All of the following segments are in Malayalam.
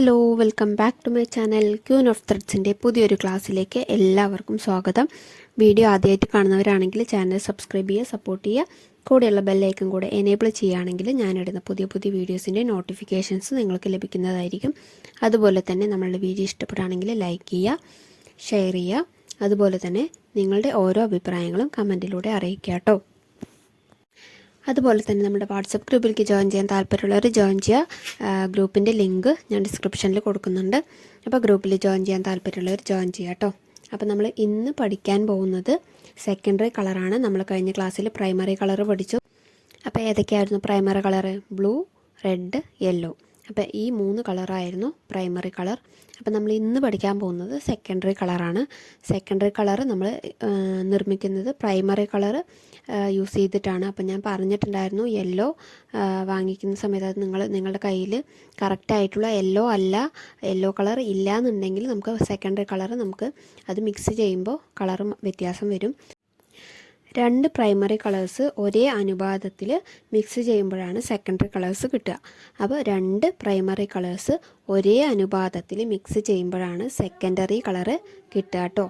Hello welcome back to my channel queen of ത്രെഡ്സിന്റെ പുതിയൊരു ക്ലാസ്സിലേക്ക് എല്ലാവർക്കും സ്വാഗതം. വീഡിയോ ആദ്യമായിട്ട് കാണുന്നവരാണെങ്കിൽ ചാനൽ സബ്സ്ക്രൈബ് ചെയ്യുക സപ്പോർട്ട് ചെയ്യുക. കൂടെയുള്ള ബെല്ലൈക്കും കൂടെ എനേബിൾ ചെയ്യുകയാണെങ്കിൽ ഞാനിടുന്ന പുതിയ പുതിയ വീഡിയോസിന്റെ നോട്ടിഫിക്കേഷൻസ് നിങ്ങൾക്ക് ലഭിക്കുന്നതായിരിക്കും. അതുപോലെ തന്നെ നമ്മളുടെ വീഡിയോ ഇഷ്ടപ്പെടുകയാണെങ്കിൽ ലൈക്ക് ചെയ്യുക ഷെയർ ചെയ്യുക. അതുപോലെ തന്നെ നിങ്ങളുടെ ഓരോ അഭിപ്രായങ്ങളും കമന്റിലൂടെ അറിയിക്കുക കേട്ടോ. അതുപോലെ തന്നെ നമ്മുടെ വാട്സപ്പ് ഗ്രൂപ്പിലേക്ക് ജോയിൻ ചെയ്യാൻ താല്പര്യമുള്ളവർ ജോയിൻ ചെയ്യുക. ഗ്രൂപ്പിന്റെ ലിങ്ക് ഞാൻ ഡിസ്ക്രിപ്ഷനിൽ കൊടുക്കുന്നുണ്ട്. അപ്പോൾ ഗ്രൂപ്പിൽ ജോയിൻ ചെയ്യാൻ താല്പര്യമുള്ളവർ ജോയിൻ ചെയ്യുക കേട്ടോ. അപ്പോൾ നമ്മൾ ഇന്ന് പഠിക്കാൻ പോകുന്നത് സെക്കൻഡറി കളറാണ് നമ്മൾ കഴിഞ്ഞ ക്ലാസ്സിൽ പ്രൈമറി കളർ പഠിച്ചു. അപ്പോൾ ഏതൊക്കെയായിരുന്നു primary colour blue red yellow അപ്പോൾ ഈ മൂന്ന് കളറായിരുന്നു പ്രൈമറി കളർ അപ്പോൾ നമ്മൾ ഇന്ന് പഠിക്കാൻ പോകുന്നത് സെക്കൻഡറി കളറാണ് സെക്കൻഡറി കളർ നമ്മൾ നിർമ്മിക്കുന്നത് പ്രൈമറി കളർ യൂസ് ചെയ്തിട്ടാണ്. അപ്പോൾ ഞാൻ പറഞ്ഞിട്ടുണ്ടായിരുന്നു യെല്ലോ വാങ്ങിക്കുന്ന സമയത്ത് അത് നിങ്ങൾ നിങ്ങളുടെ കയ്യിൽ കറക്റ്റായിട്ടുള്ള യെല്ലോ അല്ല യെല്ലോ കളർ ഇല്ല എന്നുണ്ടെങ്കിൽ നമുക്ക് സെക്കൻഡറി കളർ നമുക്ക് അത് മിക്സ് ചെയ്യുമ്പോൾ കളറും വ്യത്യാസം വരും. രണ്ട് പ്രൈമറി കളേഴ്സ് ഒരേ അനുപാതത്തിൽ മിക്സ് ചെയ്യുമ്പോഴാണ് സെക്കൻഡറി കളേഴ്സ് കിട്ടുക. അപ്പോൾ രണ്ട് പ്രൈമറി കളേഴ്സ് ഒരേ അനുപാതത്തിൽ മിക്സ് ചെയ്യുമ്പോഴാണ് സെക്കൻഡറി കളറ് കിട്ടുക കേട്ടോ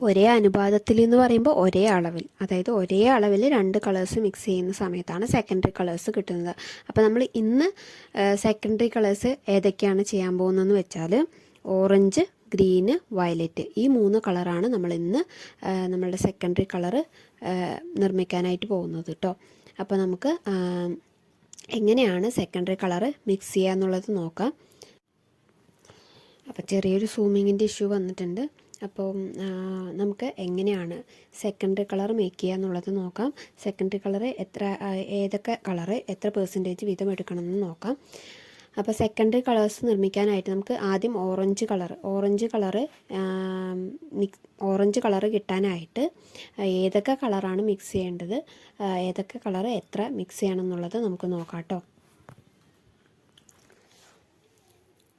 ഒരേ അനുപാതത്തിൽ എന്ന് പറയുമ്പോൾ ഒരേ അളവിൽ അതായത് ഒരേ അളവിൽ രണ്ട് കളേഴ്സ് മിക്സ് ചെയ്യുന്ന സമയത്താണ് സെക്കൻഡറി കളേഴ്സ് കിട്ടുന്നത്. അപ്പോൾ നമ്മൾ ഇന്ന് സെക്കൻഡറി കളേഴ്സ് ഏതൊക്കെയാണ് ചെയ്യാൻ പോകുന്നതെന്ന് വെച്ചാൽ ഓറഞ്ച് ഗ്രീന് വയലറ്റ് ഈ മൂന്ന് കളറാണ് നമ്മൾ ഇന്ന് നമ്മളുടെ സെക്കൻഡറി കളറ് നിർമ്മിക്കാനായിട്ട് പോകുന്നത് കേട്ടോ അപ്പോൾ നമുക്ക് എങ്ങനെയാണ് സെക്കൻഡറി കളറ് മിക്സ് ചെയ്യുക എന്നുള്ളത് നോക്കാം. അപ്പോൾ ചെറിയൊരു സൂമിങ്ങിന്റെ ഇഷ്യൂ വന്നിട്ടുണ്ട്. അപ്പോൾ നമുക്ക് എങ്ങനെയാണ് സെക്കൻഡറി കളർ മേക്ക് ചെയ്യുക എന്നുള്ളത് നോക്കാം. സെക്കൻഡറി കളർ എത്ര ഏതൊക്കെ കളറ് എത്ര പെർസെന്റേജ് വീതം എടുക്കണമെന്ന് നോക്കാം. അപ്പോൾ സെക്കൻഡറി കളേഴ്സ് നിർമ്മിക്കാനായിട്ട് നമുക്ക് ആദ്യം orange colour orange colour mix orange colour കിട്ടാനായിട്ട് ഏതൊക്കെ കളറാണ് മിക്സ് ചെയ്യേണ്ടത്? ഏതൊക്കെ കളർ എത്ര മിക്സ് ചെയ്യണം എന്നുള്ളത് നമുക്ക് നോക്കാം കേട്ടോ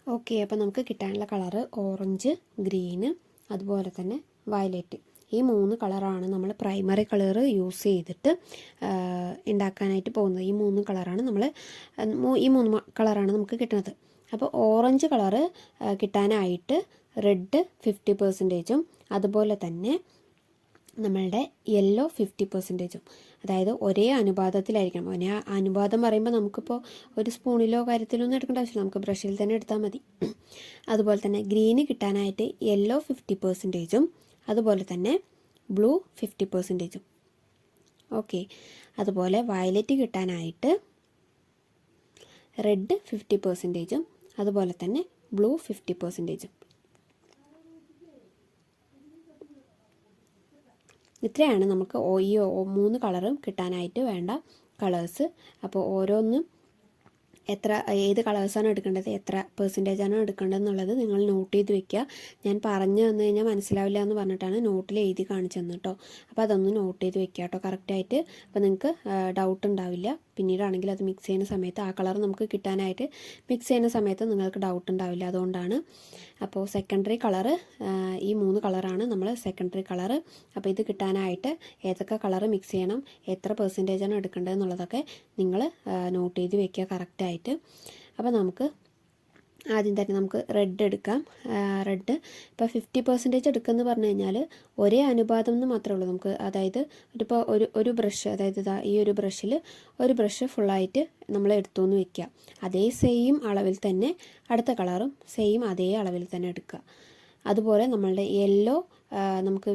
ഓക്കെ അപ്പോൾ നമുക്ക് കിട്ടാനുള്ള കളറ് ഓറഞ്ച് ഗ്രീന് അതുപോലെ തന്നെ വയലറ്റ് ഈ മൂന്ന് കളറാണ് നമ്മൾ പ്രൈമറി കളർ യൂസ് ചെയ്തിട്ട് ഉണ്ടാക്കാനായിട്ട് പോകുന്നത്. ഈ മൂന്ന് കളറാണ് നമ്മൾ ഈ മൂന്ന് കളറാണ് നമുക്ക് കിട്ടുന്നത്. അപ്പോൾ ഓറഞ്ച് കളറ് കിട്ടാനായിട്ട് റെഡ് ഫിഫ്റ്റി പെർസെന്റേജും അതുപോലെ തന്നെ നമ്മളുടെ യെല്ലോ ഫിഫ്റ്റി പെർസെന്റേജും അതായത് ഒരേ അനുപാതത്തിലായിരിക്കണം. ഒരേ അനുപാതം പറയുമ്പോൾ നമുക്കിപ്പോൾ ഒരു സ്പൂണിലോ കാര്യത്തിലോ ഒന്നും എടുക്കേണ്ട ആവശ്യമില്ല. നമുക്ക് ബ്രഷിൽ തന്നെ എടുത്താൽ മതി. അതുപോലെ തന്നെ ഗ്രീന് കിട്ടാനായിട്ട് യെല്ലോ ഫിഫ്റ്റി പെർസെന്റേജും അതുപോലെ തന്നെ ബ്ലൂ ഫിഫ്റ്റി പെർസെന്റേജും ഓക്കെ അതുപോലെ വയലറ്റ് കിട്ടാനായിട്ട് റെഡ് ഫിഫ്റ്റി പെർസെന്റേജും അതുപോലെ തന്നെ ബ്ലൂ ഫിഫ്റ്റി പെർസെന്റേജും ഇത്രയാണ് നമുക്ക് ഈ മൂന്ന് കളറും കിട്ടാനായിട്ട് വേണ്ട കളേഴ്സ് അപ്പോൾ ഓരോന്നും എത്ര ഏത് കളേഴ്സാണ് എടുക്കേണ്ടത് എത്ര പെർസെന്റേജാണ് എടുക്കേണ്ടത് എന്നുള്ളത് നിങ്ങൾ നോട്ട് ചെയ്ത് വെക്കുക. ഞാൻ പറഞ്ഞു തന്നു കഴിഞ്ഞാൽ മനസ്സിലാവില്ല എന്ന് പറഞ്ഞിട്ടാണ് നോട്ടിൽ എഴുതി കാണിച്ചു തന്നു കേട്ടോ. അപ്പോൾ അതൊന്ന് നോട്ട് ചെയ്ത് വെക്കുക കേട്ടോ. കറക്റ്റായിട്ട് അപ്പോൾ നിങ്ങൾക്ക് ഡൗട്ട് ഉണ്ടാവില്ല. പിന്നീടാണെങ്കിൽ അത് മിക്സ് ചെയ്യുന്ന സമയത്ത് ആ കളർ നമുക്ക് കിട്ടാനായിട്ട് മിക്സ് ചെയ്യുന്ന സമയത്ത് നിങ്ങൾക്ക് ഡൗട്ട് ഉണ്ടാവില്ല. അതുകൊണ്ടാണ് അപ്പോൾ സെക്കൻഡറി കളറ് ഈ മൂന്ന് കളറാണ് നമ്മൾ സെക്കൻഡറി കളറ് അപ്പോൾ ഇത് കിട്ടാനായിട്ട് ഏതൊക്കെ കളറ് മിക്സ് ചെയ്യണം എത്ര പെർസെന്റേജാണ് എടുക്കേണ്ടത് എന്നുള്ളതൊക്കെ നിങ്ങൾ നോട്ട് ചെയ്ത് വെക്കുക കറക്റ്റായിട്ട് അപ്പോൾ നമുക്ക് ആദ്യം തന്നെ നമുക്ക് റെഡ് എടുക്കാം. റെഡ് ഇപ്പോൾ ഫിഫ്റ്റി പെർസെന്റേജ് എടുക്കുമെന്ന് പറഞ്ഞു കഴിഞ്ഞാൽ ഒരേ അനുപാതം എന്ന് മാത്രമേ ഉള്ളൂ നമുക്ക്. അതായത് ഇപ്പോൾ ഒരു ഒരു ബ്രഷ് അതായത് ഇതാ ഈ ഒരു ബ്രഷിൽ ഒരു ബ്രഷ് ഫുള്ളായിട്ട് നമ്മൾ എടുത്തു എന്ന് വെക്കുക അതേ സെയിം അളവിൽ തന്നെ അടുത്ത കളറും സെയിം അതേ അളവിൽ തന്നെ എടുക്കുക അതുപോലെ നമ്മളുടെ യെല്ലോ നമുക്ക്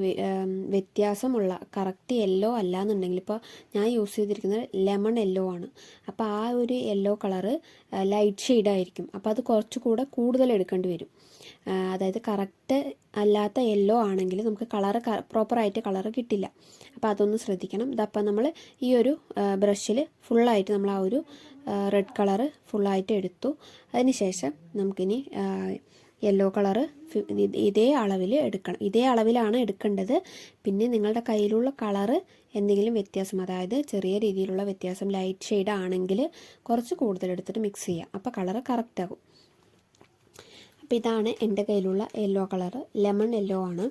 വ്യത്യാസമുള്ള കറക്റ്റ് യെല്ലോ അല്ല എന്നുണ്ടെങ്കിൽ ഇപ്പോൾ ഞാൻ യൂസ് ചെയ്തിരിക്കുന്നത് ലെമൺ യെല്ലോ ആണ്. അപ്പോൾ ആ ഒരു യെല്ലോ കളറ് ലൈറ്റ് ഷെയ്ഡായിരിക്കും അപ്പോൾ അത് കുറച്ചുകൂടെ കൂടുതൽ എടുക്കേണ്ടി വരും. അതായത് കറക്റ്റ് അല്ലാത്ത യെല്ലോ ആണെങ്കിൽ നമുക്ക് കളറ് പ്രോപ്പറായിട്ട് കളറ് കിട്ടില്ല. അപ്പോൾ അതൊന്ന് ശ്രദ്ധിക്കണം. ഇതപ്പോൾ നമ്മൾ ഈ ഒരു ബ്രഷിൽ ഫുള്ളായിട്ട് നമ്മൾ ആ ഒരു റെഡ് കളറ് ഫുള്ളായിട്ട് എടുത്തു. അതിനുശേഷം നമുക്കിനി യെല്ലോ കളറ് ഇതേ അളവിൽ എടുക്കണം. ഇതേ അളവിലാണ് എടുക്കേണ്ടത്. പിന്നെ നിങ്ങളുടെ കയ്യിലുള്ള കളറ് എന്തെങ്കിലും വ്യത്യാസം അതായത് ചെറിയ രീതിയിലുള്ള വ്യത്യാസം ലൈറ്റ് ഷെയ്ഡ് ആണെങ്കിൽ കുറച്ച് കൂടുതൽ എടുത്തിട്ട് മിക്സ് ചെയ്യാം. അപ്പോൾ കളറ് കറക്റ്റ് ആകും അപ്പോൾ ഇതാണ് എന്റെ കയ്യിലുള്ള യെല്ലോ കളറ്. ലെമൺ യെല്ലോ ആണ്.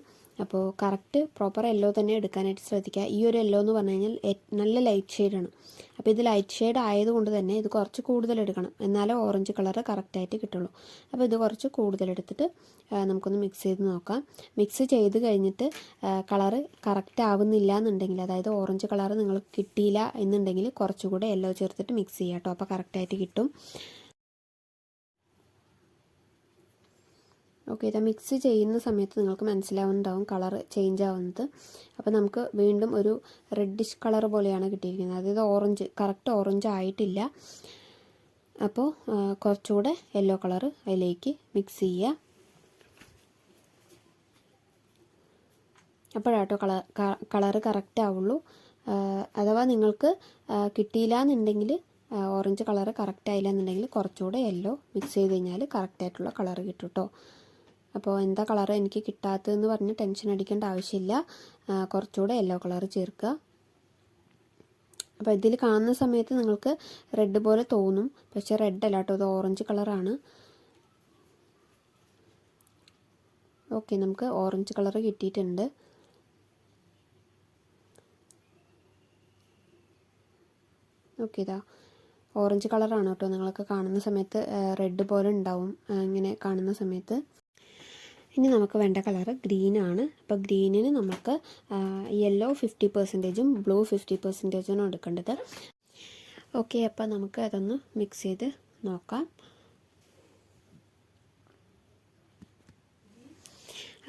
അപ്പോൾ കറക്റ്റ് പ്രോപ്പർ യെല്ലോ തന്നെ എടുക്കാനായിട്ട് ശ്രദ്ധിക്കുക. ഈ ഒരു യെല്ലോ എന്ന് പറഞ്ഞു കഴിഞ്ഞാൽ നല്ല ലൈറ്റ് ഷെയ്ഡാണ് അപ്പോൾ ഇത് ലൈറ്റ് ഷെയ്ഡ് ആയതുകൊണ്ട് തന്നെ ഇത് കുറച്ച് കൂടുതൽ എടുക്കണം. എന്നാലേ ഓറഞ്ച് കളർ കറക്റ്റായിട്ട് കിട്ടുള്ളൂ. അപ്പോൾ ഇത് കുറച്ച് കൂടുതൽ എടുത്തിട്ട് നമുക്കൊന്ന് മിക്സ് ചെയ്ത് നോക്കാം. മിക്സ് ചെയ്ത് കഴിഞ്ഞിട്ട് കളറ് കറക്റ്റ് ആവുന്നില്ല എന്നുണ്ടെങ്കിൽ അതായത് ഓറഞ്ച് കളർ നിങ്ങൾക്ക് കിട്ടിയില്ല എന്നുണ്ടെങ്കിൽ കുറച്ചുകൂടെ യെല്ലോ ചേർത്തിട്ട് മിക്സ് ചെയ്യാം കേട്ടോ അപ്പോൾ കറക്റ്റായിട്ട് കിട്ടും. ഓക്കെ ഇത് മിക്സ് ചെയ്യുന്ന സമയത്ത് നിങ്ങൾക്ക് മനസ്സിലാവുന്നുണ്ടാവും കളർ ചേഞ്ച് ആവുന്നത്. അപ്പോൾ നമുക്ക് വീണ്ടും ഒരു റെഡിഷ് കളർ പോലെയാണ് കിട്ടിയിരിക്കുന്നത്. അതായത് ഓറഞ്ച് കറക്റ്റ് ഓറഞ്ച് ആയിട്ടില്ല. അപ്പോൾ കുറച്ചുകൂടെ യെല്ലോ കളർ അതിലേക്ക് മിക്സ് ചെയ്യുക അപ്പോഴാട്ടോ കളർ കളറ് കറക്റ്റ് ആവുള്ളൂ. അഥവാ നിങ്ങൾക്ക് കിട്ടിയില്ല എന്നുണ്ടെങ്കിൽ ഓറഞ്ച് കളറ് കറക്റ്റ് ആയില്ല എന്നുണ്ടെങ്കിൽ കുറച്ചുകൂടെ യെല്ലോ മിക്സ് ചെയ്ത് കഴിഞ്ഞാൽ കറക്റ്റായിട്ടുള്ള കളർ കിട്ടും കേട്ടോ അപ്പോൾ എന്താ കളർ എനിക്ക് കിട്ടാത്തതെന്ന് പറഞ്ഞ് ടെൻഷൻ അടിക്കേണ്ട ആവശ്യമില്ല. കുറച്ചുകൂടെ യെല്ലോ കളർ ചേർക്കുക. അപ്പോൾ ഇതിൽ കാണുന്ന സമയത്ത് നിങ്ങൾക്ക് റെഡ് പോലെ തോന്നും. പക്ഷേ റെഡ് അല്ല കേട്ടോ ഇത് ഓറഞ്ച് കളറാണ്. ഓക്കെ നമുക്ക് ഓറഞ്ച് കളർ കിട്ടിയിട്ടുണ്ട്. ഓക്കെ ഇതാ. ഓറഞ്ച് കളറാണ് കേട്ടോ നിങ്ങൾക്ക് കാണുന്ന സമയത്ത് റെഡ് പോലെ ഉണ്ടാവും ഇങ്ങനെ കാണുന്ന സമയത്ത്. ഇനി നമുക്ക് വേണ്ട കളറ് ഗ്രീനാണ് അപ്പോൾ ഗ്രീനിന് നമുക്ക് യെല്ലോ ഫിഫ്റ്റി പെർസെന്റേജും ബ്ലൂ ഫിഫ്റ്റി പെർസെന്റേജും എടുക്കേണ്ടത്. ഓക്കെ അപ്പോൾ നമുക്ക് അതൊന്ന് മിക്സ് ചെയ്ത് നോക്കാം.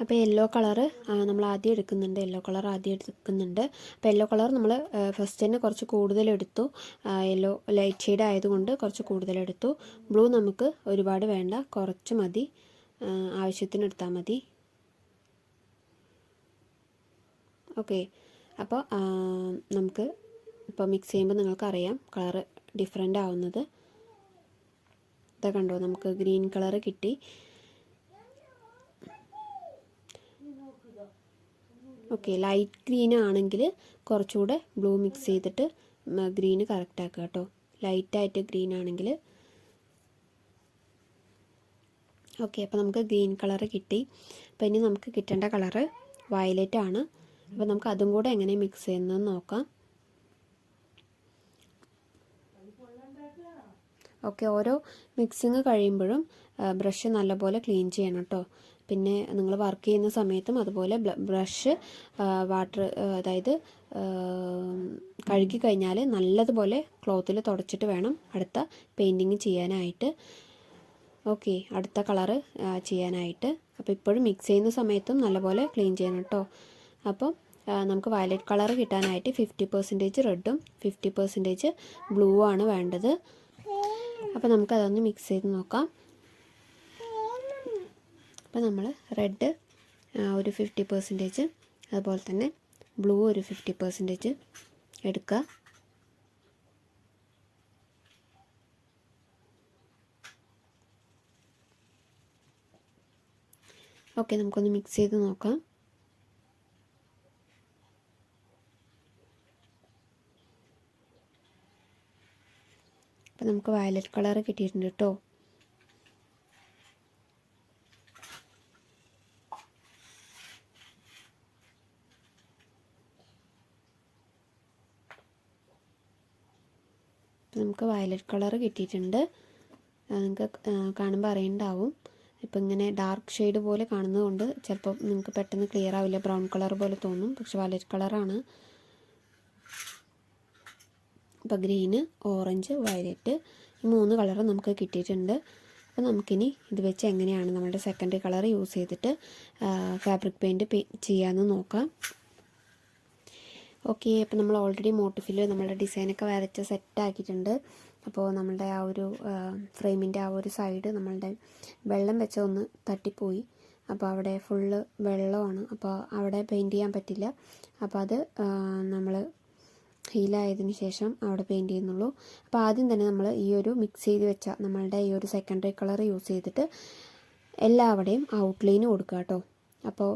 അപ്പോൾ യെല്ലോ കളറ് നമ്മൾ ആദ്യം എടുക്കുന്നുണ്ട്. യെല്ലോ കളർ ആദ്യം എടുക്കുന്നുണ്ട്. അപ്പോൾ യെല്ലോ കളർ നമ്മൾ ഫസ്റ്റ് തന്നെ കുറച്ച് കൂടുതലെടുത്തു യെല്ലോ ലൈറ്റ് ഷെയ്ഡ് ആയതുകൊണ്ട് കുറച്ച് കൂടുതലെടുത്തു ബ്ലൂ നമുക്ക് ഒരുപാട് വേണ്ട കുറച്ച് മതി. ആവശ്യത്തിന് എടുത്താൽ മതി. ഓക്കെ. അപ്പോൾ നമുക്ക് ഇപ്പോൾ മിക്സ് ചെയ്യുമ്പോൾ നിങ്ങൾക്കറിയാം കളറ് ഡിഫറെന്റ് ആവുന്നത്. ഇതാ കണ്ടോ നമുക്ക് ഗ്രീൻ കളറ് കിട്ടി. ഓക്കെ ലൈറ്റ് ഗ്രീൻ ആണെങ്കിൽ കുറച്ചുകൂടെ ബ്ലൂ മിക്സ് ചെയ്തിട്ട് ഗ്രീന് കറക്റ്റ് ആക്കുക കേട്ടോ. ലൈറ്റായിട്ട് ഗ്രീൻ ആണെങ്കിൽ ഓക്കെ അപ്പോൾ നമുക്ക് ഗ്രീൻ കളർ കിട്ടി. അപ്പോൾ ഇനി നമുക്ക് കിട്ടേണ്ട കളറ് വയലറ്റ് ആണ്. അപ്പോൾ നമുക്ക് അതും കൂടെ എങ്ങനെ മിക്സ് ചെയ്യുന്നതെന്ന് നോക്കാം. ഓക്കെ ഓരോ മിക്സിങ് കഴിയുമ്പോഴും ബ്രഷ് നല്ലപോലെ ക്ലീൻ ചെയ്യണം കേട്ടോ പിന്നെ നിങ്ങൾ വർക്ക് ചെയ്യുന്ന സമയത്തും അതുപോലെ ബ്രഷ് വാട്ടർ അതായത് കഴുകി കഴിഞ്ഞാൽ നല്ലതുപോലെ ക്ലോത്തിൽ തുടച്ചിട്ട് വേണം അടുത്ത പെയിന്റിങ് ചെയ്യാനായിട്ട്. ഓക്കെ അടുത്ത കളറ് ചെയ്യാനായിട്ട്. അപ്പോൾ ഇപ്പോഴും മിക്സ് ചെയ്യുന്ന സമയത്തും നല്ലപോലെ ക്ലീൻ ചെയ്യണം കേട്ടോ അപ്പം നമുക്ക് വയലറ്റ് കളർ കിട്ടാനായിട്ട് ഫിഫ്റ്റി പെർസെന്റേജ് റെഡും ഫിഫ്റ്റി പെർസെന്റേജ് ബ്ലൂ ആണ് വേണ്ടത്. അപ്പോൾ നമുക്കതൊന്ന് മിക്സ് ചെയ്ത് നോക്കാം. അപ്പോൾ നമ്മൾ റെഡ് ഒരു ഫിഫ്റ്റി പെർസെന്റേജ് അതുപോലെ തന്നെ ബ്ലൂ ഒരു ഫിഫ്റ്റി പെർസെന്റേജ് എടുക്കുക. ഓക്കെ നമുക്കൊന്ന് മിക്സ് ചെയ്ത് നോക്കാം അപ്പോൾ നമുക്ക് വയലറ്റ് കളർ കിട്ടിയിട്ടുണ്ട് കേട്ടോ നമുക്ക് വയലറ്റ് കളർ കിട്ടിയിട്ടുണ്ട് നിങ്ങൾക്ക് കാണുമ്പോൾ അറിയണ്ടാവും ഇപ്പം ഇങ്ങനെ ഡാർക്ക് ഷെയ്ഡ് പോലെ കാണുന്നതുകൊണ്ട് ചിലപ്പോൾ നിങ്ങൾക്ക് പെട്ടെന്ന് ക്ലിയർ ആവില്ല. ബ്രൗൺ കളർ പോലെ തോന്നും. പക്ഷെ വയലറ്റ് കളറാണ് ഇപ്പോൾ ഗ്രീന് ഓറഞ്ച് വയലറ്റ് ഈ മൂന്ന് കളർ നമുക്ക് കിട്ടിയിട്ടുണ്ട്. അപ്പോൾ നമുക്കിനി ഇത് വെച്ച് എങ്ങനെയാണ് നമ്മുടെ സെക്കൻഡറി കളർ യൂസ് ചെയ്തിട്ട് ഫാബ്രിക് പെയിന്റ് ചെയ്യാമെന്ന് നോക്കാം. ഓക്കെ അപ്പോൾ നമ്മൾ ഓൾറെഡി മോട്ടിഫിൽ നമ്മുടെ ഡിസൈനൊക്കെ വരച്ച് സെറ്റ് ആക്കിയിട്ടുണ്ട്. അപ്പോൾ നമ്മളുടെ ആ ഒരു ഫ്രെയിമിന്റെ ആ ഒരു സൈഡ് നമ്മളുടെ വെള്ളം വെച്ച ഒന്ന് തട്ടിപ്പോയി. അപ്പോൾ അവിടെ ഫുള്ള് വെള്ളമാണ്. അപ്പോൾ അവിടെ പെയിന്റ് ചെയ്യാൻ പറ്റില്ല. അപ്പോൾ അത് നമ്മൾ ഹീലായതിന് ശേഷം അവിടെ പെയിന്റ് ചെയ്യുന്നുള്ളൂ. അപ്പോൾ ആദ്യം തന്നെ നമ്മൾ ഈ ഒരു മിക്സ് ചെയ്ത് വെച്ച നമ്മളുടെ ഈ ഒരു സെക്കൻഡറി കളർ യൂസ് ചെയ്തിട്ട് എല്ലാവിടെയും ഔട്ട്ലൈന് കൊടുക്കുക കേട്ടോ അപ്പോൾ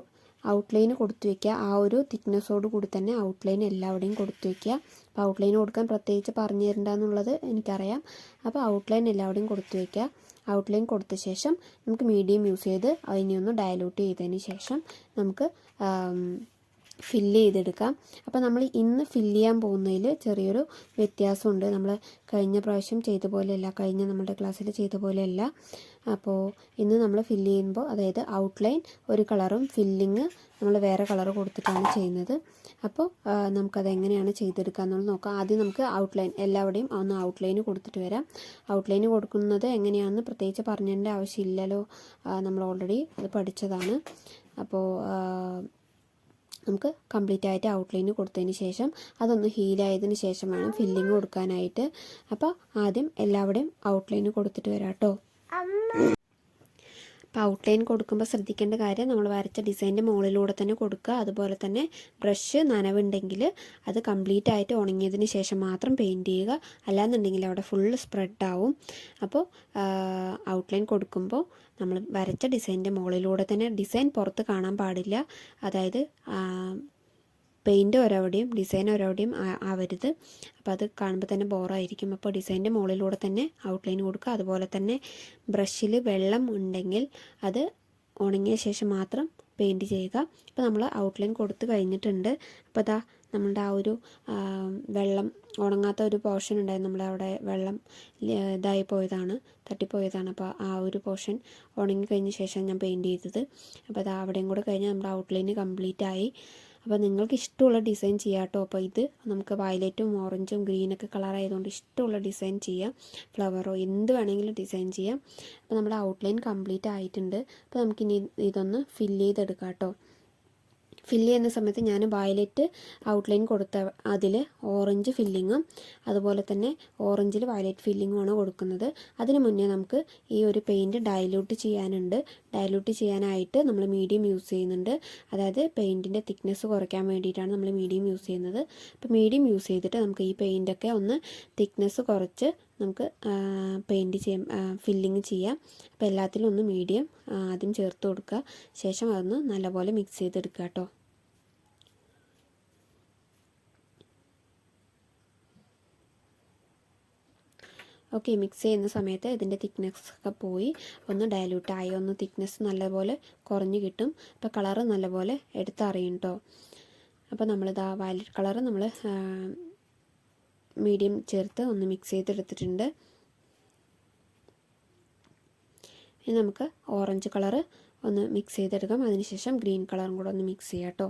ഔട്ട്ലൈൻ കൊടുത്തു വയ്ക്കുക ആ ഒരു തിക്നെസ്സോട് കൂടി തന്നെ ഔട്ട്ലൈൻ എല്ലാവിടെയും കൊടുത്തു വയ്ക്കുക അപ്പോൾ ഔട്ട്ലൈൻ കൊടുക്കാൻ പ്രത്യേകിച്ച് പറഞ്ഞു തരണ്ടെന്നുള്ളത് എനിക്കറിയാം. അപ്പോൾ ഔട്ട്ലൈൻ എല്ലാവിടെയും കൊടുത്തു വയ്ക്കുക ഔട്ട്ലൈൻ കൊടുത്ത ശേഷം നമുക്ക് മീഡിയം യൂസ് ചെയ്ത് അതിനെ ഒന്ന് ഡയലൂട്ട് ചെയ്തതിന് ശേഷം നമുക്ക് ഫില്ല് ചെയ്തെടുക്കാം. അപ്പോൾ നമ്മൾ ഇന്ന് ഫില്ല് ചെയ്യാൻ പോകുന്നതിൽ ചെറിയൊരു വ്യത്യാസമുണ്ട്. നമ്മൾ കഴിഞ്ഞ പ്രാവശ്യം ചെയ്ത പോലെയല്ല കഴിഞ്ഞ നമ്മുടെ ക്ലാസ്സിൽ ചെയ്ത പോലെയല്ല. അപ്പോൾ ഇന്ന് നമ്മൾ ഫില്ല് ചെയ്യുമ്പോൾ അതായത് ഔട്ട്ലൈൻ ഒരു കളറും ഫില്ലിങ് നമ്മൾ വേറെ കളർ കൊടുത്തിട്ടാണ് ചെയ്യുന്നത്. അപ്പോൾ നമുക്കത് എങ്ങനെയാണ് ചെയ്തെടുക്കുക എന്നുള്ളത് നോക്കാം. ആദ്യം നമുക്ക് ഔട്ട്ലൈൻ എല്ലാവിടെയും ഒന്ന് ഔട്ട്ലൈന് കൊടുത്തിട്ട് വരാം. ഔട്ട്ലൈൻ കൊടുക്കുന്നത് എങ്ങനെയാണെന്ന് പ്രത്യേകിച്ച് പറഞ്ഞതിന്റെ ആവശ്യമില്ലല്ലോ. നമ്മൾ ഓൾറെഡി അത് പഠിച്ചതാണ്. അപ്പോൾ നമുക്ക് കംപ്ലീറ്റ് ആയിട്ട് ഔട്ട്ലൈന് കൊടുത്തതിന് ശേഷം അതൊന്ന് ഹീലായതിന് ശേഷം വേണം ഫില്ലിങ് കൊടുക്കാനായിട്ട്. അപ്പോൾ ആദ്യം എല്ലാവിടെയും ഔട്ട്ലൈന് കൊടുത്തിട്ട് വരാം കേട്ടോ. അപ്പോൾ ഔട്ട്ലൈൻ കൊടുക്കുമ്പോൾ ശ്രദ്ധിക്കേണ്ട കാര്യം നമ്മൾ വരച്ച ഡിസൈന്റെ മുകളിലൂടെ തന്നെ കൊടുക്കുക. അതുപോലെ തന്നെ ബ്രഷ് നനവുണ്ടെങ്കിൽ അത് കംപ്ലീറ്റ് ആയിട്ട് ഉണങ്ങിയതിന് ശേഷം മാത്രം പെയിന്റ് ചെയ്യുക. അല്ലാന്നുണ്ടെങ്കിൽ അവിടെ ഫുള്ള് സ്പ്രെഡാവും അപ്പോൾ ഔട്ട്ലൈൻ കൊടുക്കുമ്പോൾ നമ്മൾ വരച്ച ഡിസൈന്റെ മുകളിലൂടെ തന്നെ ഡിസൈൻ പുറത്ത് കാണാൻ പാടില്ല. അതായത് പെയിന്റ് ഒരവിടെയും ഡിസൈൻ ഒരവിടെയും ആവരുത്. അപ്പോൾ അത് കാണുമ്പോൾ തന്നെ ബോറായിരിക്കും. അപ്പോൾ ഡിസൈന്റെ മുകളിലൂടെ തന്നെ ഔട്ട്ലൈൻ കൊടുക്കുക. അതുപോലെ തന്നെ ബ്രഷിൽ വെള്ളം ഉണ്ടെങ്കിൽ അത് ഉണങ്ങിയ ശേഷം മാത്രം പെയിന്റ് ചെയ്യുക. അപ്പോൾ നമ്മൾ ഔട്ട്ലൈൻ കൊടുത്ത് കഴിഞ്ഞിട്ടുണ്ട്. അപ്പോൾ അതാ നമ്മളുടെ ആ ഒരു വെള്ളം ഉണങ്ങാത്ത ഒരു പോർഷൻ ഉണ്ടായിരുന്നു നമ്മുടെ അവിടെ വെള്ളം ഇതായി പോയതാണ് തട്ടിപ്പോയതാണ്. അപ്പോൾ ആ ഒരു പോർഷൻ ഉണങ്ങി കഴിഞ്ഞ ശേഷം ഞാൻ പെയിന്റ് ചെയ്തത്. അപ്പോൾ അത് അവിടെയും കൂടെ കഴിഞ്ഞാൽ നമ്മുടെ ഔട്ട്ലൈൻ കംപ്ലീറ്റ് ആയി. അപ്പോൾ നിങ്ങൾക്ക് ഇഷ്ടമുള്ള ഡിസൈൻ ചെയ്യാം കേട്ടോ. അപ്പോൾ ഇത് നമുക്ക് വയലറ്റും ഓറഞ്ചും ഗ്രീനൊക്കെ കളർ ആയതുകൊണ്ട് ഇഷ്ടമുള്ള ഡിസൈൻ ചെയ്യാം. ഫ്ലവറോ എന്ത് വേണമെങ്കിലും ഡിസൈൻ ചെയ്യാം. അപ്പോൾ നമ്മുടെ ഔട്ട്ലൈൻ കംപ്ലീറ്റ് ആയിട്ടുണ്ട്. അപ്പോൾ നമുക്കിനി ഇതൊന്ന് ഫില്ല് ചെയ്തെടുക്കാം കേട്ടോ. ഫില്ല് ചെയ്യുന്ന സമയത്ത് ഞാൻ വയലറ്റ് ഔട്ട്ലൈൻ കൊടുത്ത അതിൽ ഓറഞ്ച് ഫില്ലിങ്ങും അതുപോലെ തന്നെ ഓറഞ്ചിൽ വയലറ്റ് ഫില്ലിങ്ങുമാണ് കൊടുക്കുന്നത്. അതിന് മുന്നേ നമുക്ക് ഈ ഒരു പെയിന്റ് ഡയലൂട്ട് ചെയ്യാനുണ്ട്. ഡയലൂട്ട് ചെയ്യാനായിട്ട് നമ്മൾ മീഡിയം യൂസ് ചെയ്യുന്നുണ്ട്. അതായത് പെയിന്റിന്റെ തിക്നെസ് കുറയ്ക്കാൻ വേണ്ടിയിട്ടാണ് നമ്മൾ മീഡിയം യൂസ് ചെയ്യുന്നത്. അപ്പോൾ മീഡിയം യൂസ് ചെയ്തിട്ട് നമുക്ക് ഈ പെയിന്റൊക്കെ ഒന്ന് തിക്നെസ് കുറച്ച് നമുക്ക് പെയിന്റ് ചെയ്യാം ഫില്ലിങ് ചെയ്യാം. അപ്പോൾ എല്ലാത്തിലും ഒന്ന് മീഡിയം ആദ്യം ചേർത്ത് കൊടുക്കുക. ശേഷം അതൊന്ന് നല്ലപോലെ മിക്സ് ചെയ്തെടുക്കുക കേട്ടോ. ഓക്കെ മിക്സ് ചെയ്യുന്ന സമയത്ത് ഇതിന്റെ തിക്നെസ് ഒക്കെ പോയി. ഒന്ന് ഡയലൂട്ടായി ഒന്ന് തിക്നെസ് നല്ലപോലെ കുറഞ്ഞ് കിട്ടും. അപ്പോൾ കളറ് നല്ലപോലെ എടുത്തറിയും കേട്ടോ. അപ്പോൾ നമ്മളിതാ വയലറ്റ് കളറ് നമ്മൾ മീഡിയം ചേർത്ത് ഒന്ന് മിക്സ് ചെയ്തെടുത്തിട്ടുണ്ട്. ഇനി നമുക്ക് ഓറഞ്ച് കളറ് ഒന്ന് മിക്സ് ചെയ്തെടുക്കാം. അതിനുശേഷം ഗ്രീൻ കളറും കൂടെ ഒന്ന് മിക്സ് ചെയ്യാം കേട്ടോ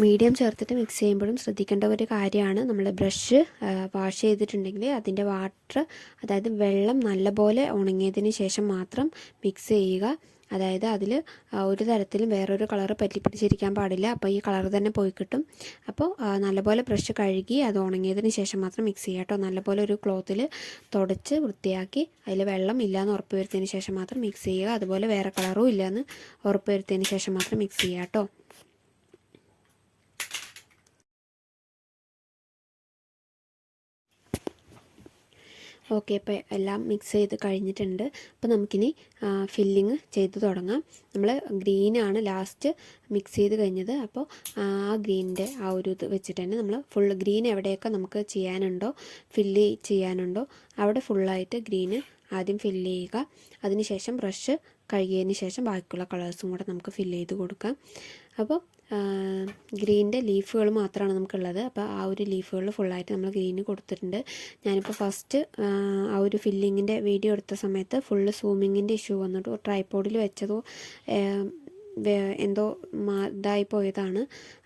മീഡിയം ചേർത്തിട്ട് മിക്സ് ചെയ്യുമ്പോഴും ശ്രദ്ധിക്കേണ്ട ഒരു കാര്യമാണ്. നമ്മൾ ബ്രഷ് വാഷ് ചെയ്തിട്ടുണ്ടെങ്കിൽ അതിന്റെ വാട്ടർ അതായത് വെള്ളം നല്ലപോലെ ഉണങ്ങിയതിന് ശേഷം മാത്രം മിക്സ് ചെയ്യുക. അതായത് അതിൽ ഒരു തരത്തിലും വേറൊരു കളർ പറ്റിപ്പിടിച്ചിരിക്കാൻ പാടില്ല. അപ്പോൾ ഈ കളർ തന്നെ പോയി കിട്ടും. അപ്പോൾ നല്ലപോലെ ബ്രഷ് കഴുകി അത് ഉണങ്ങിയതിന് ശേഷം മാത്രം മിക്സ് ചെയ്യുക കേട്ടോ. നല്ലപോലെ ഒരു ക്ലോത്തിൽ തുടച്ച് വൃത്തിയാക്കി അതിൽ വെള്ളം ഇല്ലയെന്ന് ഉറപ്പ് വരുത്തിയതിന് ശേഷം മാത്രം മിക്സ് ചെയ്യുക. അതുപോലെ വേറെ കളറും ഇല്ലയെന്ന് ഉറപ്പ് വരുത്തിയതിന് ശേഷം മാത്രം മിക്സ് ചെയ്യുക കേട്ടോ. ഓക്കെ ഇപ്പോൾ എല്ലാം മിക്സ് ചെയ്ത് കഴിഞ്ഞിട്ടുണ്ട്. അപ്പോൾ നമുക്കിനി ഫില്ലിങ് ചെയ്ത് തുടങ്ങാം. നമ്മൾ ഗ്രീനാണ് ലാസ്റ്റ് മിക്സ് ചെയ്ത് കഴിഞ്ഞത്. അപ്പോൾ ആ ഗ്രീനിന്റെ ആ ഒരു ഇത് വെച്ചിട്ട് തന്നെ നമ്മൾ ഫുൾ ഗ്രീൻ എവിടെയൊക്കെ നമുക്ക് ചെയ്യാനുണ്ടോ ഫില്ല് ചെയ്യാനുണ്ടോ അവിടെ ഫുള്ളായിട്ട് ഗ്രീന് ആദ്യം ഫില്ല് ചെയ്യുക. അതിനുശേഷം ബ്രഷ് കഴുകിയതിന് ശേഷം ബാക്കിയുള്ള കളേഴ്സും കൂടെ നമുക്ക് ഫില്ല് ചെയ്ത് കൊടുക്കാം. അപ്പോൾ ഗ്രീനിന്റെ ലീഫുകൾ മാത്രമാണ് നമുക്കുള്ളത്. അപ്പോൾ ആ ഒരു ലീഫുകൾ ഫുള്ളായിട്ട് നമ്മൾ ഗ്രീന് കൊടുത്തിട്ടുണ്ട്. ഞാനിപ്പോൾ ഫസ്റ്റ് ആ ഒരു ഫില്ലിങ്ങിന്റെ വീഡിയോ എടുത്ത സമയത്ത് ഫുള്ള് സൂമിങ്ങിന്റെ ഇഷ്യൂ വന്നിട്ട്. ട്രൈപോഡിൽ വെച്ചതോ എന്തോ ഇതായി പോയതാണ്.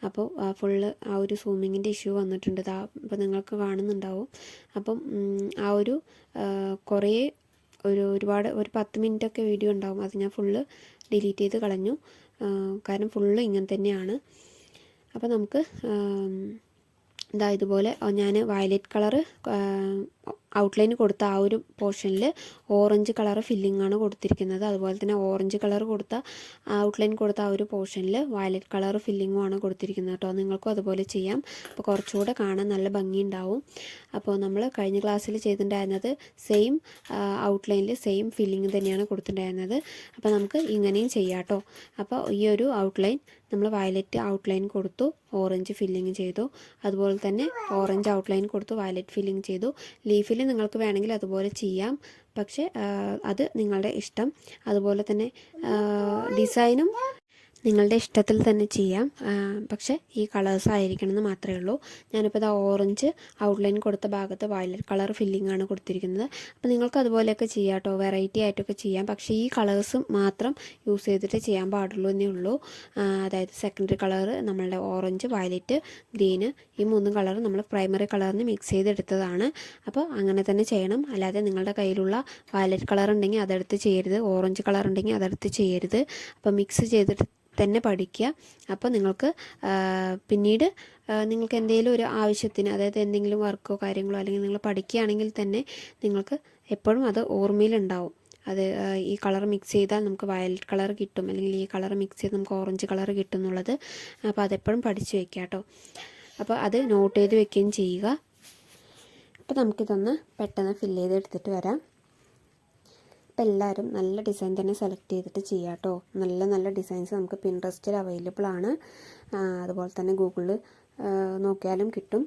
അപ്പോൾ ഫുള്ള് ആ ഒരു സൂമിങ്ങിന്റെ ഇഷ്യൂ വന്നിട്ടുണ്ട്. അപ്പോൾ നിങ്ങൾക്ക് കാണുന്നുണ്ടാവും. അപ്പം ആ ഒരു കുറേ ഒരു ഒരുപാട് ഒരു പത്ത് മിനിറ്റൊക്കെ വീഡിയോ ഉണ്ടാവും. അത് ഞാൻ ഫുള്ള് ഡിലീറ്റ് ചെയ്ത് കളഞ്ഞു. കാരണം ഫുള്ള് ഇങ്ങനെ തന്നെയാണ്. അപ്പോൾ നമുക്ക് ഇതാ ഇതുപോലെ ഞാൻ വയലറ്റ് കളറ് ഔട്ട്ലൈൻ കൊടുത്ത ആ ഒരു പോർഷനിൽ ഓറഞ്ച് കളർ ഫില്ലിംഗ് ആണ് കൊടുത്തിരിക്കുന്നത്. അതുപോലെ തന്നെ ഓറഞ്ച് കളർ കൊടുത്ത ഔട്ട്ലൈൻ കൊടുത്ത ആ ഒരു പോർഷനിൽ വയലറ്റ് കളർ ഫില്ലിങ്ങും ആണ് കൊടുത്തിരിക്കുന്നത് കേട്ടോ. നിങ്ങൾക്കും അതുപോലെ ചെയ്യാം. അപ്പോൾ കുറച്ചുകൂടെ കാണാൻ നല്ല ഭംഗിയുണ്ടാവും. അപ്പോൾ നമ്മൾ കഴിഞ്ഞ ക്ലാസ്സിൽ ചെയ്തിട്ടുണ്ടായിരുന്നത് സെയിം ഔട്ട്ലൈനിൽ സെയിം ഫില്ലിങ് തന്നെയാണ് കൊടുത്തിട്ടുണ്ടായിരുന്നത്. അപ്പോൾ നമുക്ക് ഇങ്ങനെയും ചെയ്യാം കേട്ടോ. അപ്പോൾ ഈ ഒരു ഔട്ട്ലൈൻ നമ്മൾ വയലറ്റ് ഔട്ട്ലൈൻ കൊടുത്തു ഓറഞ്ച് ഫില്ലിങ് ചെയ്തു. അതുപോലെ തന്നെ ഓറഞ്ച് ഔട്ട്ലൈൻ കൊടുത്തു വയലറ്റ് ഫില്ലിങ് ചെയ്തു. ലീഫിൽ നിങ്ങൾക്ക് വേണമെങ്കിൽ അതുപോലെ ചെയ്യാം. പക്ഷേ അത് നിങ്ങളുടെ ഇഷ്ടം. അതുപോലെ തന്നെ ഡിസൈനും നിങ്ങളുടെ ഇഷ്ടത്തിൽ തന്നെ ചെയ്യാം. പക്ഷെ ഈ കളേഴ്സ് ആയിരിക്കണം എന്ന് മാത്രമേ ഉള്ളൂ. ഞാനിപ്പോൾ ഇതാ ഓറഞ്ച് ഔട്ട്ലൈൻ കൊടുത്ത ഭാഗത്ത് വയലറ്റ് കളർ ഫില്ലിംഗ് ആണ് കൊടുത്തിരിക്കുന്നത്. അപ്പോൾ നിങ്ങൾക്ക് അതുപോലെയൊക്കെ ചെയ്യാം കേട്ടോ വെറൈറ്റി ആയിട്ടൊക്കെ ചെയ്യാം. പക്ഷേ ഈ കളേഴ്സ് മാത്രം യൂസ് ചെയ്തിട്ട് ചെയ്യാൻ പാടുള്ളൂ എന്നേ ഉള്ളൂ. അതായത് സെക്കൻഡറി കളർ നമ്മളുടെ ഓറഞ്ച് വയലറ്റ് ഗ്രീന് ഈ മൂന്ന് കളർ നമ്മൾ പ്രൈമറി കളറിന് മിക്സ് ചെയ്തെടുത്തതാണ്. അപ്പോൾ അങ്ങനെ തന്നെ ചെയ്യണം. അല്ലാതെ നിങ്ങളുടെ കയ്യിലുള്ള വയലറ്റ് കളർ ഉണ്ടെങ്കിൽ അതെടുത്ത് ചെയ്യരുത്. ഓറഞ്ച് കളർ ഉണ്ടെങ്കിൽ അതെടുത്ത് ചെയ്യരുത്. അപ്പോൾ മിക്സ് ചെയ്തിട്ട് തന്നെ പഠിക്കുക. അപ്പോൾ നിങ്ങൾക്ക് പിന്നീട് നിങ്ങൾക്ക് എന്തെങ്കിലും ഒരു ആവശ്യത്തിന് അതായത് എന്തെങ്കിലും വർക്കോ കാര്യങ്ങളോ അല്ലെങ്കിൽ നിങ്ങൾ പഠിക്കുകയാണെങ്കിൽ തന്നെ നിങ്ങൾക്ക് എപ്പോഴും അത് ഓർമ്മയിലുണ്ടാവും. അത് ഈ കളർ മിക്സ് ചെയ്താൽ നമുക്ക് വയലറ്റ് കളർ കിട്ടും. അല്ലെങ്കിൽ ഈ കളർ മിക്സ് ചെയ്ത് നമുക്ക് ഓറഞ്ച് കളർ കിട്ടും എന്നുള്ളത് അപ്പോൾ അതെപ്പോഴും പഠിച്ചു വെക്കുക കേട്ടോ. അപ്പോൾ അത് നോട്ട് ചെയ്ത് വെക്കുകയും ചെയ്യുക. അപ്പോൾ നമുക്കിതൊന്ന് പെട്ടെന്ന് ഫില്ല് ചെയ്ത് എടുത്തിട്ട് വരാം. അപ്പോൾ എല്ലാവരും നല്ല ഡിസൈൻ തന്നെ സെലക്ട് ചെയ്തിട്ട് ചെയ്യാം കേട്ടോ നല്ല നല്ല ഡിസൈൻസ് നമുക്ക് പിൻട്രസ്റ്റിൽ അവൈലബിൾ ആണ്. അതുപോലെ തന്നെ ഗൂഗിളിൽ നോക്കിയാലും കിട്ടും.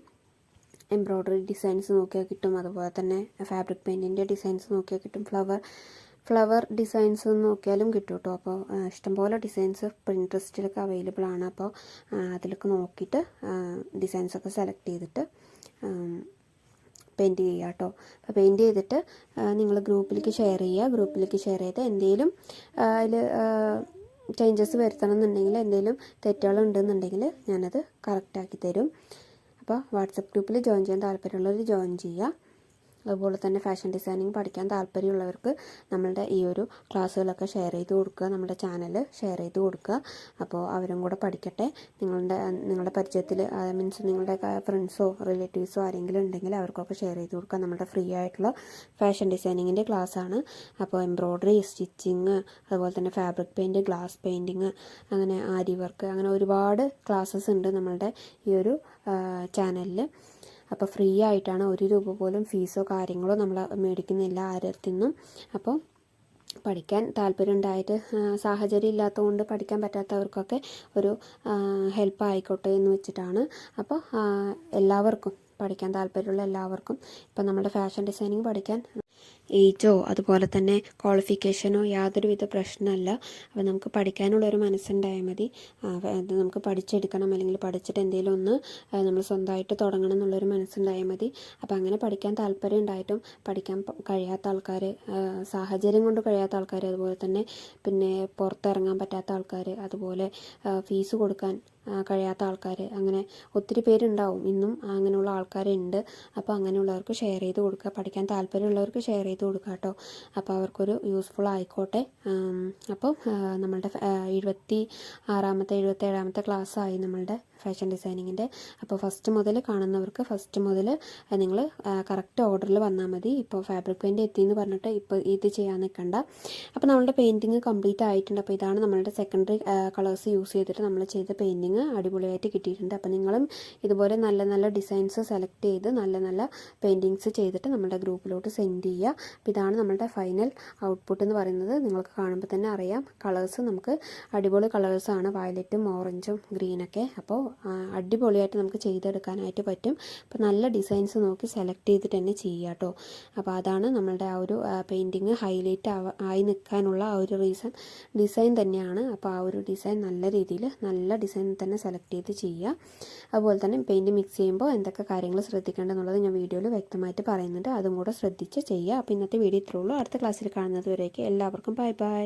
എംബ്രോയ്ഡറി ഡിസൈൻസ് നോക്കിയാൽ കിട്ടും. അതുപോലെ തന്നെ ഫാബ്രിക് പെയിന്റിന്റെ ഡിസൈൻസ് നോക്കിയാൽ കിട്ടും. ഫ്ലവർ ഫ്ലവർ ഡിസൈൻസ് നോക്കിയാലും കിട്ടും കേട്ടോ അപ്പോൾ ഇഷ്ടംപോലെ ഡിസൈൻസ് പിൻട്രസ്റ്റിലൊക്കെ അവൈലബിൾ ആണ്. അപ്പോൾ അതിലൊക്കെ നോക്കിയിട്ട് ഡിസൈൻസൊക്കെ സെലക്ട് ചെയ്തിട്ട് പെയിന്റ് ചെയ്യുക കേട്ടോ അപ്പോൾ പെയിന്റ് ചെയ്തിട്ട് നിങ്ങൾ ഗ്രൂപ്പിലേക്ക് ഷെയർ ചെയ്യുക. ഗ്രൂപ്പിലേക്ക് ഷെയർ ചെയ്ത് എന്തെങ്കിലും അതിൽ ചേഞ്ചസ് വരുത്തണം എന്നുണ്ടെങ്കിൽ എന്തെങ്കിലും തെറ്റുകളുണ്ടെന്നുണ്ടെങ്കിൽ ഞാനത് കറക്റ്റാക്കി തരും. അപ്പോൾ വാട്സപ്പ് ഗ്രൂപ്പിൽ ജോയിൻ ചെയ്യാൻ താല്പര്യമുള്ളവർ ജോയിൻ ചെയ്യുക. അതുപോലെ തന്നെ ഫാഷൻ ഡിസൈനിങ് പഠിക്കാൻ താല്പര്യമുള്ളവർക്ക് നമ്മളുടെ ഈ ഒരു ക്ലാസ്സുകളൊക്കെ ഷെയർ ചെയ്ത് കൊടുക്കുക നമ്മുടെ ചാനൽ ഷെയർ ചെയ്ത് കൊടുക്കുക. അപ്പോൾ അവരും കൂടെ പഠിക്കട്ടെ. നിങ്ങളുടെ നിങ്ങളുടെ പരിചയത്തിൽ മീൻസ് നിങ്ങളുടെ ഫ്രണ്ട്സോ റിലേറ്റീവ്സോ ആരെങ്കിലും ഉണ്ടെങ്കിൽ അവർക്കൊക്കെ ഷെയർ ചെയ്ത് കൊടുക്കുക. നമ്മുടെ ഫ്രീ ആയിട്ടുള്ള ഫാഷൻ ഡിസൈനിങ്ങിന്റെ ആണ്. അപ്പോൾ എംബ്രോയ്ഡറി സ്റ്റിച്ചിങ് അതുപോലെ തന്നെ ഫാബ്രിക് പെയിന്റ് ഗ്ലാസ് പെയിന്റിങ് അങ്ങനെ ആരി വർക്ക് അങ്ങനെ ഒരുപാട് ക്ലാസ്സസ് ഉണ്ട് നമ്മളുടെ ഈ ഒരു ചാനലിൽ അപ്പോൾ ഫ്രീ ആയിട്ടാണ് ഒരു രൂപ പോലും ഫീസോ കാര്യങ്ങളോ നമ്മൾ മേടിക്കുന്നില്ല ആരത്തിൽ നിന്നും. അപ്പോൾ പഠിക്കാൻ താല്പര്യം ഉണ്ടായിട്ട് സാഹചര്യം ഇല്ലാത്തതുകൊണ്ട് പഠിക്കാൻ പറ്റാത്തവർക്കൊക്കെ ഒരു ഹെൽപ്പ് ആയിക്കോട്ടെ എന്ന് വെച്ചിട്ടാണ്. അപ്പോൾ എല്ലാവർക്കും പഠിക്കാൻ താല്പര്യമുള്ള എല്ലാവർക്കും ഇപ്പം നമ്മുടെ ഫാഷൻ ഡിസൈനിങ് പഠിക്കാൻ ഏജോ അതുപോലെ തന്നെ ക്വാളിഫിക്കേഷനോ യാതൊരുവിധ പ്രശ്നമല്ല. അപ്പോൾ നമുക്ക് പഠിക്കാനുള്ള ഒരു മനസ്സുണ്ടായാൽ മതി. നമുക്ക് പഠിച്ചെടുക്കണം. അല്ലെങ്കിൽ പഠിച്ചിട്ട് എന്തെങ്കിലും ഒന്ന് നമ്മൾ സ്വന്തമായിട്ട് തുടങ്ങണം എന്നുള്ളൊരു മനസ്സുണ്ടായാൽ മതി. അപ്പോൾ അങ്ങനെ പഠിക്കാൻ താല്പര്യം ഉണ്ടായിട്ടും പഠിക്കാൻ കഴിയാത്ത ആൾക്കാർ സാഹചര്യം കൊണ്ട് കഴിയാത്ത ആൾക്കാർ അതുപോലെ തന്നെ പിന്നെ പുറത്തിറങ്ങാൻ പറ്റാത്ത ആൾക്കാർ അതുപോലെ ഫീസ് കൊടുക്കാൻ കഴിയാത്ത ആൾക്കാർ അങ്ങനെ ഒത്തിരി പേരുണ്ടാവും. ഇന്നും അങ്ങനെയുള്ള ആൾക്കാരുണ്ട്. അപ്പോൾ അങ്ങനെയുള്ളവർക്ക് ഷെയർ ചെയ്ത് കൊടുക്കുക. പഠിക്കാൻ താല്പര്യമുള്ളവർക്ക് ഷെയർ ചെയ്ത് കൊടുക്കുക കേട്ടോ അപ്പോൾ അവർക്കൊരു യൂസ്ഫുൾ ആയിക്കോട്ടെ. അപ്പോൾ നമ്മളുടെ എഴുപത്തി ആറാമത്തെ എഴുപത്തി ഏഴാമത്തെ ക്ലാസ്സായി നമ്മളുടെ ഫാഷൻ ഡിസൈനിങ്ങിന്റെ അപ്പോൾ ഫസ്റ്റ് മുതൽ കാണുന്നവർക്ക് ഫസ്റ്റ് മുതൽ നിങ്ങൾ കറക്റ്റ് ഓർഡറിൽ വന്നാൽ മതി. ഇപ്പോൾ ഫാബ്രിക് പെയിന്റ് എത്തി എന്ന് പറഞ്ഞിട്ട് ഇപ്പോൾ ഇത് ചെയ്യാൻ നിൽക്കണ്ട അപ്പോൾ നമ്മളുടെ പെയിന്റിങ് കംപ്ലീറ്റ് ആയിട്ടുണ്ട്. അപ്പോൾ ഇതാണ് നമ്മളുടെ സെക്കൻഡറി കളേഴ്സ് യൂസ് ചെയ്തിട്ട് നമ്മൾ ചെയ്ത പെയിന്റിങ് അടിപൊളിയായിട്ട് കിട്ടിയിട്ടുണ്ട്. അപ്പോൾ നിങ്ങളും ഇതുപോലെ നല്ല നല്ല ഡിസൈൻസ് സെലക്ട് ചെയ്ത് നല്ല നല്ല പെയിന്റിങ്സ് ചെയ്തിട്ട് നമ്മുടെ ഗ്രൂപ്പിലോട്ട് സെൻഡ് ചെയ്യുക അപ്പോൾ ഇതാണ് നമ്മളുടെ ഫൈനൽ ഔട്ട്പുട്ട് എന്ന് പറയുന്നത്. നിങ്ങൾക്ക് കാണുമ്പോൾ തന്നെ അറിയാം. കളേഴ്സ് നമുക്ക് അടിപൊളി കളേഴ്സാണ് വയലറ്റും ഓറഞ്ചും ഗ്രീനൊക്കെ അപ്പോൾ അടിപൊളിയായിട്ട് നമുക്ക് ചെയ്തെടുക്കാനായിട്ട് പറ്റും. അപ്പോൾ നല്ല ഡിസൈൻസ് നോക്കി സെലക്ട് ചെയ്തിട്ട് തന്നെ ചെയ്യുക കേട്ടോ അപ്പോൾ അതാണ് നമ്മളുടെ ആ ഒരു പെയിന്റിങ് ഹൈലൈറ്റ് ആയി നിൽക്കാനുള്ള ആ ഒരു റീസൺ. ഡിസൈൻ തന്നെയാണ്. അപ്പോൾ ആ ഒരു ഡിസൈൻ നല്ല രീതിയിൽ നല്ല ഡിസൈൻ തന്നെ സെലക്ട് ചെയ്ത് ചെയ്യുക അതുപോലെ തന്നെ പെയിന്റ് മിക്സ് ചെയ്യുമ്പോൾ എന്തൊക്കെ കാര്യങ്ങൾ ശ്രദ്ധിക്കേണ്ടതെന്നുള്ളത് ഞാൻ വീഡിയോയിൽ വ്യക്തമായിട്ട് പറയുന്നുണ്ട്. അതും കൂടെ ശ്രദ്ധിച്ച് ചെയ്യുക അപ്പോൾ ഇന്നത്തെ വീഡിയോ ഇത്രേ ഉള്ളൂ. അടുത്ത ക്ലാസ്സിൽ കാണുന്നത് വരേക്ക് എല്ലാവർക്കും ബൈ ബൈ.